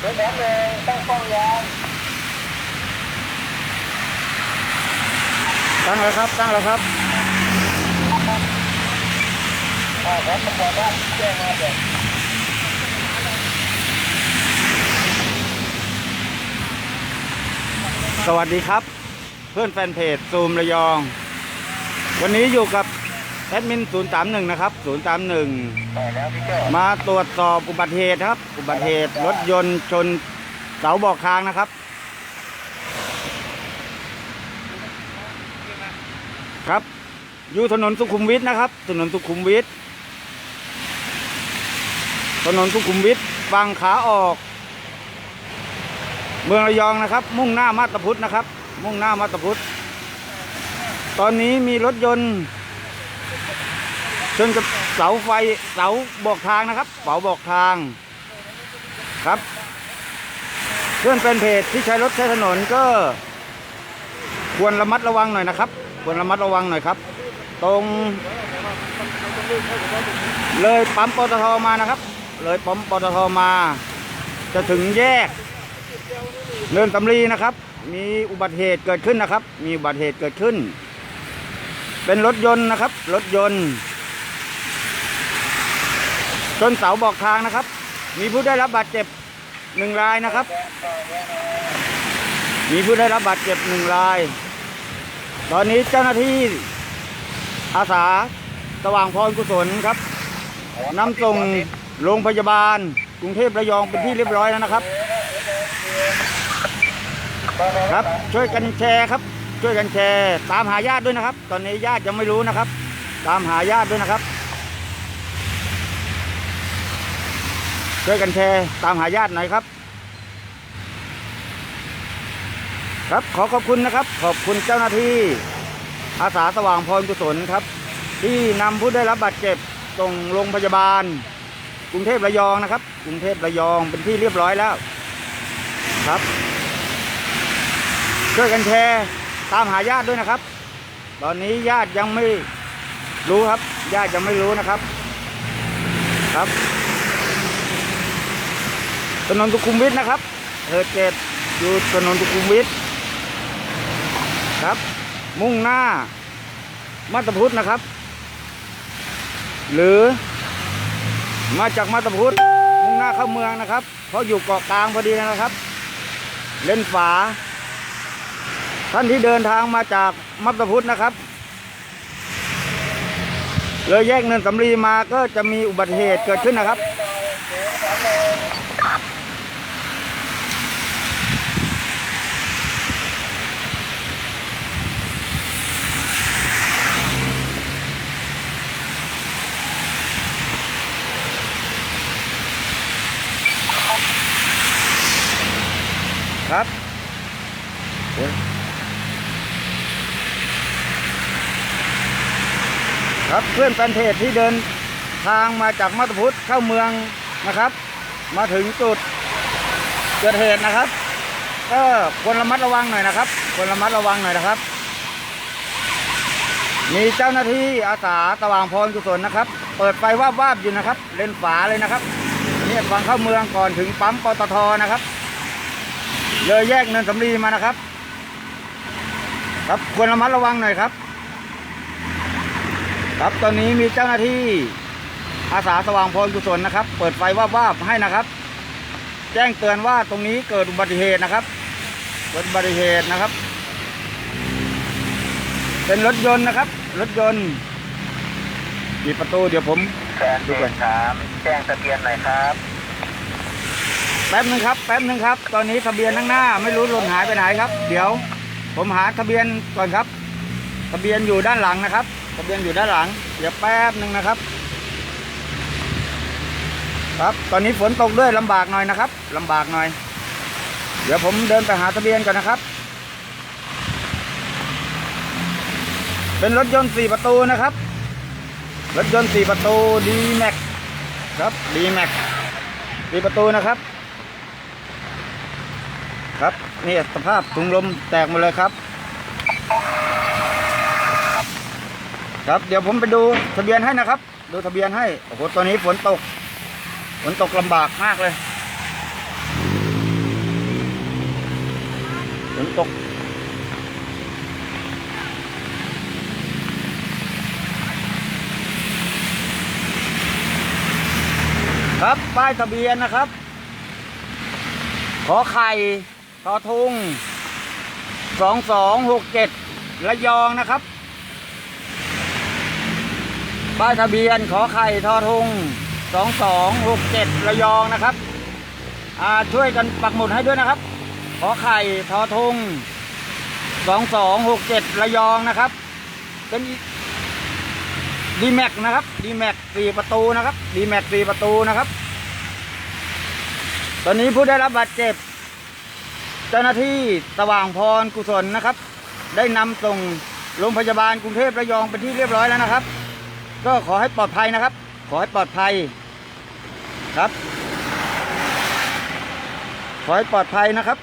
เป็นแบบหนึ่งตั้งกล้องยางตั้งแล้วครับ ตั้งแล้วครับอ่าครับประกอบว่าแจ้งมาเดี๋ยวสวัสดีครับ เพื่อนแฟนเพจซูมระยอง วันนี้อยู่กับ แอดมิน 031 นะครับ 031แต่แล้วพี่เจ้ามาตรวจสอบอุบัติเหตุครับ อุบัติเหตุรถยนต์ชนเสาบอกทางนะครับ ครับ อยู่ถนนสุขุมวิทนะครับ ถนนสุขุมวิท ถนนสุขุมวิทฝั่งขาออก เมืองระยองนะครับ มุ่งหน้ามาตาพุทธนะครับ มุ่งหน้ามาตาพุทธ ตอนนี้มีรถยนต์ ชนกับเสาไฟเสาบอกทางนะครับเสาบอกทางครับเพื่อนเป็นเพจที่ใช้รถใช้ถนนก็ ควรระมัดระวังหน่อยนะครับ ควรระมัดระวังหน่อยครับ ตรง เลยปั๊มปตทมานะครับ เลยปั๊มปตทมา จะถึงแยกเนินตำลีนะครับ มีอุบัติเหตุเกิดขึ้นนะครับ มีอุบัติเหตุเกิดขึ้น เป็นรถยนต์นะครับ รถยนต์ชนเสาบอกทางนะครับ มีผู้ได้รับบาดเจ็บหนึ่งรายนะครับ มีผู้ได้รับบาดเจ็บหนึ่งราย ตอนนี้เจ้าหน้าที่อาสาสว่างพรกุศลครับนำส่งโรงพยาบาล กรุงเทพระยองเป็นที่เรียบร้อยแล้วนะครับ ครับช่วยกันแชร์ครับ ช่วยกันแชร์ตามหาญาติด้วยนะครับ ตอนนี้ญาติยังไม่รู้นะครับ ตามหาญาติด้วยนะครับ ช่วยกันแชร์ตามหาญาติหน่อยครับ ครับขอขอบคุณนะครับ ขอบคุณเจ้าหน้าที่ อาสาสว่างพรกุศลครับ ที่นำผู้ได้รับบาดเจ็บส่งโรงพยาบาล กรุงเทพระยองนะครับ กรุงเทพระยองเป็นที่เรียบร้อยแล้วครับช่วยกันแชร์ ตามหาญาติด้วยนะครับ ตอนนี้ญาติยังไม่รู้ครับ ญาติยังไม่รู้นะครับครับถนนสุขุมวิทนะครับเฮิดเกตอยู่ถนนสุขุมวิทครับ มุ่งหน้ามาตาพุทธนะครับ หรือมาจากมาตาพุทธมุ่งหน้าเข้าเมืองนะครับ เพราะอยู่เกาะกลางพอดีนะครับ เล่นฝา ท่านที่เดินทางมาจากมัตตพุทธนะครับ เลยแยกเนินสำลีมาก็จะมีอุบัติเหตุเกิดขึ้นนะครับ ครับโอ้ย ครับเพื่อนแฟนเพจที่เดินทางมาจากมาตพุทธเข้าเมืองนะครับ มาถึงจุดเกิดเหตุนะครับ ก็ควรระมัดระวังหน่อยนะครับควรระมัดระวังหน่อยนะครับ มีเจ้าหน้าที่อาสาสว่างพรกุศลนะครับ เปิดไฟวาบวาบอยู่นะครับ เลนฝาเลยนะครับเนี่ยฝั่งเข้าเมืองก่อนถึงปั๊มปตทนะครับ เลยแยกเนินสำลีมานะครับ ครับควรระมัดระวังหน่อยครับ ครับตอนนี้มีเจ้าหน้าที่อาสาสว่างพรกุศลนะครับ เปิดไฟวาบๆให้นะครับ แจ้งเตือนว่าตรงนี้เกิดอุบัติเหตุนะครับเกิดอุบัติเหตุนะครับ เป็นรถยนต์นะครับ รถยนต์ปิดประตูเดี๋ยวผมแฟนเพจถามแจ้งทะเบียนหน่อยครับแป๊บหนึงครับแป๊บหนึงครับ ตอนนี้ทะเบียนข้างหน้า ไม่รู้หล่นหายไปไหนครับ เดี๋ยว ผมหาทะเบียนก่อนครับ ทะเบียนอยู่ด้านหลังนะครับ ทะเบียนอยู่ด้านหลัง เดี๋ยวแป๊บหนึ่งนะครับ ครับ ตอนนี้ฝนตกด้วยลำบากหน่อยนะครับลำบากหน่อย เดี๋ยวผมเดินไปหาทะเบียนก่อนนะครับ เป็นรถยนต์สี่ประตูนะครับ รถยนต์สี่ประตูดีแม็กครับดีแม็กสี่ประตูนะครับ ครับนี่สภาพถุงลมแตกหมดเลยครับ ครับเดี๋ยวผมไปดูทะเบียนให้นะครับ ดูทะเบียนให้โอ้โหตอนนี้ฝนตกฝนตกลำบากมากเลยฝนตกครับป้ายทะเบียนนะครับ ขอไข่ทอทุงสองสองหกเจ็ดระยองนะครับ ป้ายทะเบียนขอไข่ทอทุงสองสองหกเจ็ดระยองนะครับช่วยกันปักหมุดให้ด้วยนะครับ ขอไข่ทอทุงสองสองหกเจ็ดระยองนะครับ เป็นดีแม็กนะครับดีแม็กสี่ประตูนะครับดีแม็กสี่ประตูนะครับ ตอนนี้ผู้ได้รับบาดเจ็บ เจ้าหน้าที่สว่างพรกุศลนะครับ ได้นำส่งโรงพยาบาลกรุงเทพระยองเป็นที่เรียบร้อยแล้วนะครับ ก็ขอให้ปลอดภัยนะครับ ขอให้ปลอดภัยครับ ขอให้ปลอดภัยนะครับ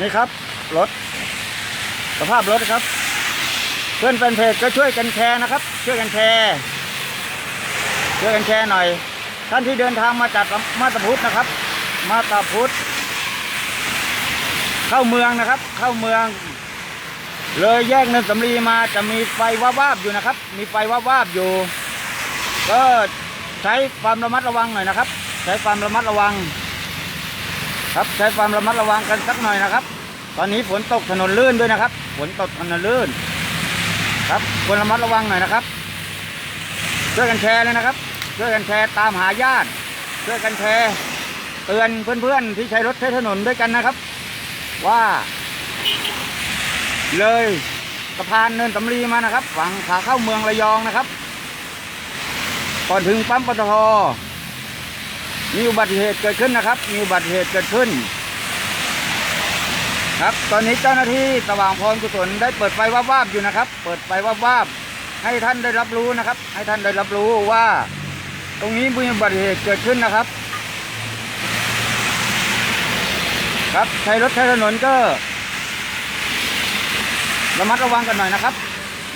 นี่ครับรถสภาพรถครับ เพื่อนแฟนเพจก็ช่วยกันแชร์นะครับ ช่วยกันแชร์ช่วยกันแชร์หน่อย ท่านที่เดินทางมาจากมาตาพุทธนะครับ มาตาพุทธเข้าเมืองนะครับ เข้าเมือง เลยแยกเนินสำลีมาจะมีไฟวาบวาบอยู่นะครับ มีไฟวาบวาบอยู่ ก็ใช้ความระมัดระวังหน่อยนะครับ ใช้ความระมัดระวัง ครับใช้ความระมัดระวังกันสักหน่อยนะครับ ตอนนี้ฝนตกถนนลื่นด้วยนะครับฝนตกถนนลื่น ครับควรระมัดระวังหน่อยนะครับช่วยกันแชร์เลยนะครับช่วยกันแชร์ตามหาญาติช่วยกันแชร์เตือนเพื่อนๆที่ใช้รถใช้ถนนด้วยกันนะครับ ว่า เลยสะพานเนินสำลีมานะครับฝั่งขาเข้าเมืองระยองนะครับ ก่อนถึงปั๊มปตทมีอุบัติเหตุเกิดขึ้นนะครับ มีอุบัติเหตุเกิดขึ้น ครับตอนนี้เจ้าหน้าที่สว่างพรกุศลได้เปิดไฟวาบๆอยู่นะครับ เปิดไฟวาบๆให้ท่านได้รับรู้นะครับ ให้ท่านได้รับรู้ว่า ตรงนี้มีอุบัติเหตุเกิดขึ้นนะครับ ครับใช้รถใช้ถนนก็ ระมัดระวังกันหน่อยนะครับ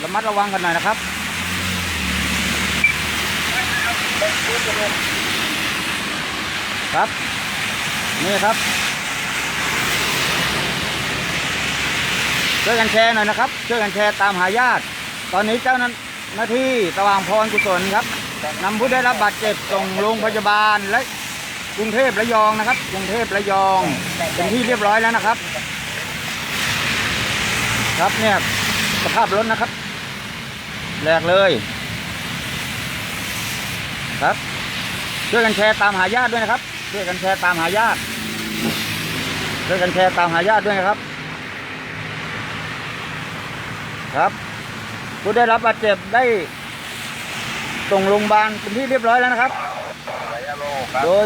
ระมัดระวังกันหน่อยนะครับครับ นี่ครับช่วยกันแชร์หน่อยนะครับ ช่วยกันแชร์ตามหาญาติ ตอนนี้เจ้าหน้าที่สว่างพรกุศลครับนำผู้ได้รับบาดเจ็บส่งโรงพยาบาลและกรุงเทพระยองนะครับ กรุงเทพระยองเป็นที่เรียบร้อยแล้วนะครับ ครับเนี่ยสภาพรถนะครับแหลกเลย ครับ ช่วยกันแชร์ตามหาญาติด้วยนะครับ ช่วยกันแชร์ตามหาญาติช่วยกันแชร์ตามหาญาติด้วยนะครับ ครับผู้ได้รับบาดเจ็บได้ส่งโรงพยาบาลเป็นที่เรียบร้อยแล้วนะครับ โดย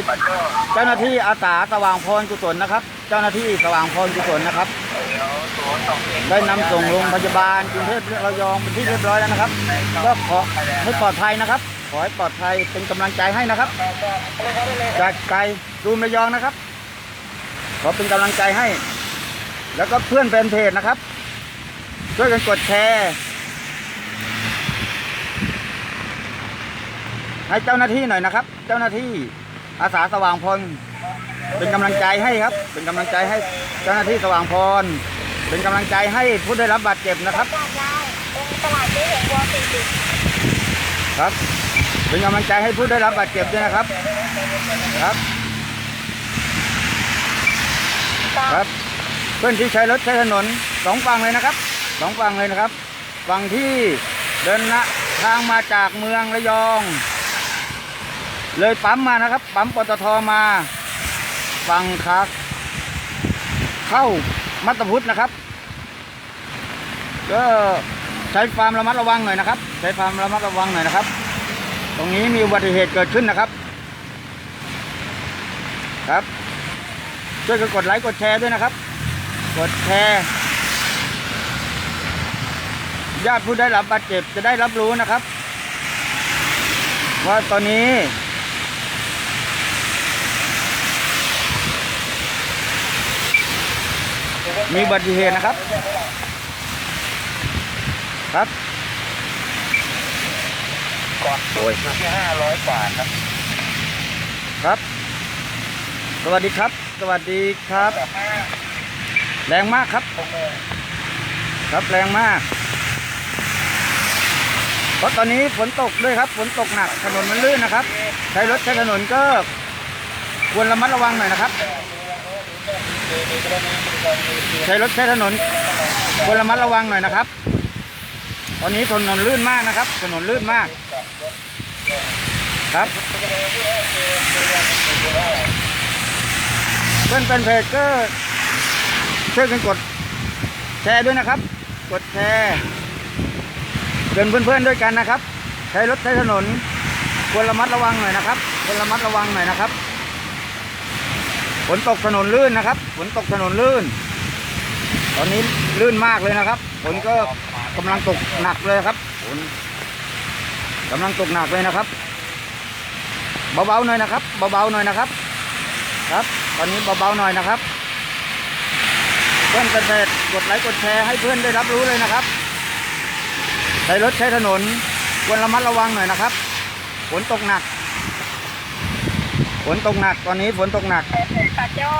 เจ้าหน้าที่อาสาสว่างพรกุศลนะครับ เจ้าหน้าที่สว่างพรกุศลนะครับ ได้นำส่งโรงพยาบาลกรุงเทพระยองเป็นที่เรียบร้อยแล้วนะครับ ก็ขอให้ปลอดภัยนะครับ ขอให้ปลอดภัยเป็นกำลังใจให้นะครับ จากไกลรูมระยองนะครับ ขอเป็นกำลังใจให้ แล้วก็เพื่อนแฟนเพจนะครับ ช่วยกันกดแชร์ ให้เจ้าหน้าที่หน่อยนะครับ เจ้าหน้าที่อาสาสว่างพร เป็นกำลังใจให้ครับ เป็นกำลังใจให้เจ้าหน้าที่สว่างพร เป็นกำลังใจให้ผู้ได้รับบาดเจ็บนะครับครับ เป็นกำลังใจให้ผู้ได้รับบาดเจ็บด้วยนะครับ ครับ ครับ เพื่อนที่ใช้รถใช้ถนนสองฝั่งเลยนะครับสองฝั่งเลยนะครับฝั่งที่เดินนะทางมาจากเมืองระยอง เลยปั๊มมานะครับ ปั๊มปตทมา ฝั่งขาเข้ามัตตพุทธนะครับ ก็ใช้ความระมัดระวังหน่อยนะครับ ใช้ความระมัดระวังหน่อยนะครับ ตรงนี้มีอุบัติเหตุเกิดขึ้นนะครับ ครับช่วยกันกดไลค์กดแชร์ด้วยนะครับ กดแชร์ญาติผู้ได้รับบาดเจ็บจะได้รับรู้นะครับ ว่าตอนนี้ มีอุบัติเหตุนะครับ ครับก่อนโอ้ยอยู่ที่ห้าร้อยกว่าครับ ครับ สวัสดีครับ สวัสดีครับแต่ห้าแรงมากครับชั่วโมงครับแรงมากเพราะตอนนี้ฝนตกด้วยครับ ฝนตกหนักถนนมันลื่นนะครับ ใช้รถใช้ถนนก็ควรระมัดระวังหน่อยนะครับ ใช้รถใช้ถนนควรระมัดระวังหน่อยนะครับ ตอนนี้ถนนลื่นมากนะครับ ถนนลื่นมาก ครับ เพื่อนเป็นเพจก็ช่วยกันกดแชร์ด้วยนะครับ กดแชร์เดินเพื่อนๆด้วยกันนะครับ ใช้รถใช้ถนนควรระมัดระวังหน่อยนะครับควรระมัดระวังหน่อยนะครับ ฝนตกถนนลื่นนะครับ ฝนตกถนนลื่น ตอนนี้ลื่นมากเลยนะครับ ฝนก็กำลังตกหนักเลยครับ ฝนกำลังตกหนักเลยนะครับ เบาๆหน่อยนะครับ เบาๆหน่อยนะครับ ครับ ตอนนี้เบาๆหน่อยนะครับ เพื่อนเป็นเพจกดไลค์กดแชร์ให้เพื่อนได้รับรู้เลยนะครับใช้รถใช้ถนนควรระมัดระวังหน่อยนะครับ ฝนตกหนัก ฝนตกหนักตอนนี้ฝนตกหนักเออค่ะเจ้า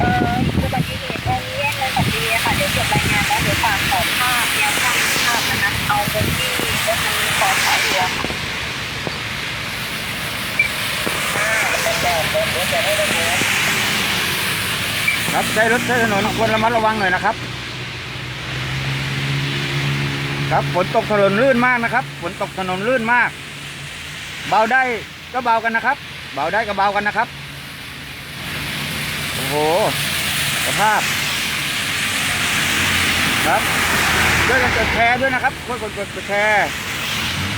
เอ่ออุบัติเหตุตรงนี้แยกเลยของดีค่ะเดี๋ยวจบรายงานแล้วเดี๋ยวฝากขอภาพแนวข้างภาพนะคะเอาบนที่รถมันขอสายเรือค่ะครับใช้รถใช้ถนนควรระมัดระวังหน่อยนะครับ ครับฝนตกถนนลื่นมากนะครับฝนตกถนนลื่นมาก เบาได้ก็เบากันนะครับ เบาได้ก็เบากันนะครับ โอ้โหสภาพ ครับช่วยกันกดแชร์ด้วยนะครับช่วยกดกดกดแชร์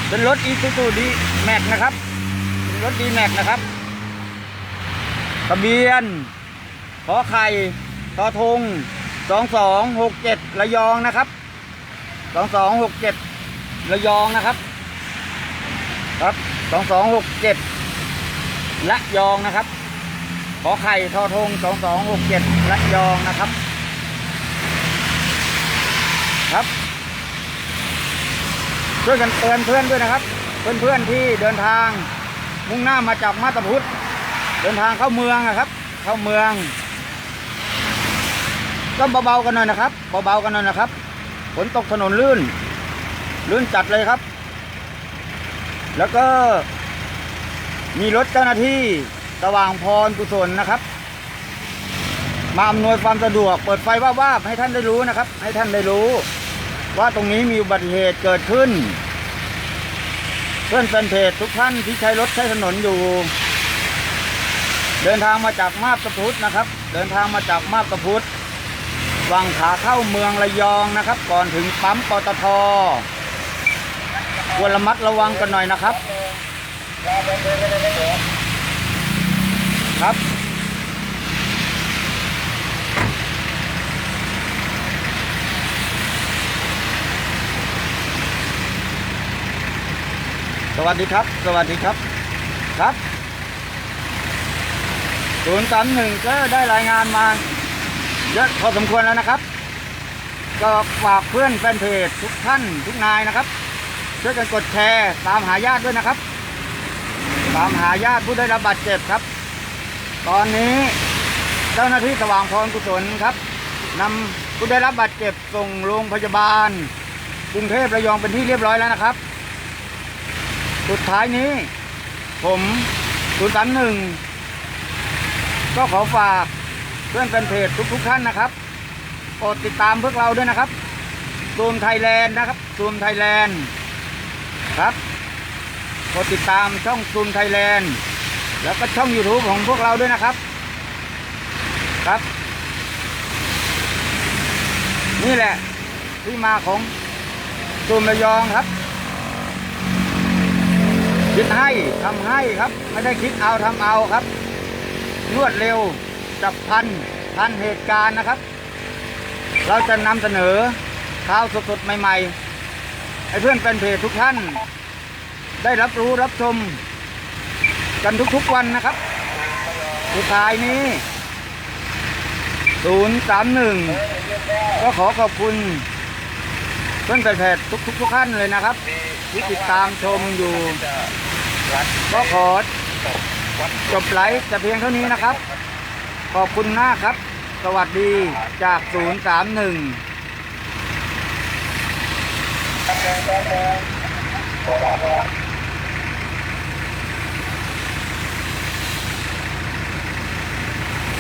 เป็นรถอีซูซูดีแม็กนะครับเป็นรถดีแม็กนะครับทะเบียนขอไข่ทอทงสองสองหกเจ็ดระยองนะครับสองสองหกเจ็ดระยองนะครับ ครับสองสองหกเจ็ด ระยองนะครับ ขอไข่ทอทงสองสองหกเจ็ดระยองนะครับ ครับ ช่วยกันเตือนเพื่อนด้วยนะครับ เพื่อนๆที่เดินทางมุ่งหน้ามาจากมาตาพุธเดินทางเข้าเมืองนะครับ เข้าเมืองก็เบาๆกันหน่อยนะครับเบาๆกันหน่อยนะครับฝนตกถนนลื่น ลื่นจัดเลยครับ แล้วก็ มีรถเจ้าหน้าที่สว่างพรกุศลนะครับ มาอำนวยความสะดวก เปิดไฟว่าบๆให้ท่านได้รู้นะครับ ให้ท่านได้รู้ ว่าตรงนี้มีอุบัติเหตุเกิดขึ้น เพื่อนแฟนเพจทุกท่านที่ใช้รถใช้ถนนอยู่ เดินทางมาจากมาบตะพุธนะครับ เดินทางมาจากมาบตะพุธวังขาเข้าเมืองระยองนะครับ ก่อนถึงปั๊มปตทควรระมัดระวังกันหน่อยนะครับ ครับสวัสดีครับ สวัสดีครับ ครับศูนย์สามหนึ่งก็ได้รายงานมาเยอะพอสมควรแล้วนะครับ ก็ฝากเพื่อนแฟนเพจทุกท่านทุกนายนะครับ ช่วยกันกดแชร์ตามหาญาติด้วยนะครับ ตามหาญาติผู้ได้รับบาดเจ็บครับ ตอนนี้เจ้าหน้าที่สว่างพรกุศลครับนำผู้ได้รับบาดเจ็บส่งโรงพยาบาล กรุงเทพระยองเป็นที่เรียบร้อยแล้วนะครับ สุดท้ายนี้ ผมศูนย์สามหนึ่งก็ขอฝากเพื่อนแฟนเพจทุกๆท่านนะครับโปรดติดตามพวกเราด้วยนะครับซูมไทยแลนด์นะครับซูมไทยแลนด์ครับ กดติดตามช่องซูมไทยแลนด์ แล้วก็ช่อง YouTube ของพวกเราด้วยนะครับ ครับ นี่แหละที่มาของซูมระยองครับคิดให้ทำให้ครับ ไม่ได้คิดเอาทำเอาครับรวดเร็วจับพันทันเหตุการณ์นะครับ เราจะนำเสนอข่าวสดๆใหม่ๆ ให้เพื่อนแฟนเพจทุกท่าน ได้รับรู้รับชม กันทุกๆวันนะครับ สุดท้ายนี้ 031 ก็ขอขอบคุณเพื่อนแฟนทุกทุกทุกท่านเลยนะครับ ที่ติดตามชมอยู่ ก็ขอจบไลฟ์แต่เพียงเท่านี้นะครับ ขอบคุณมากครับ สวัสดีจาก 031แป๊บ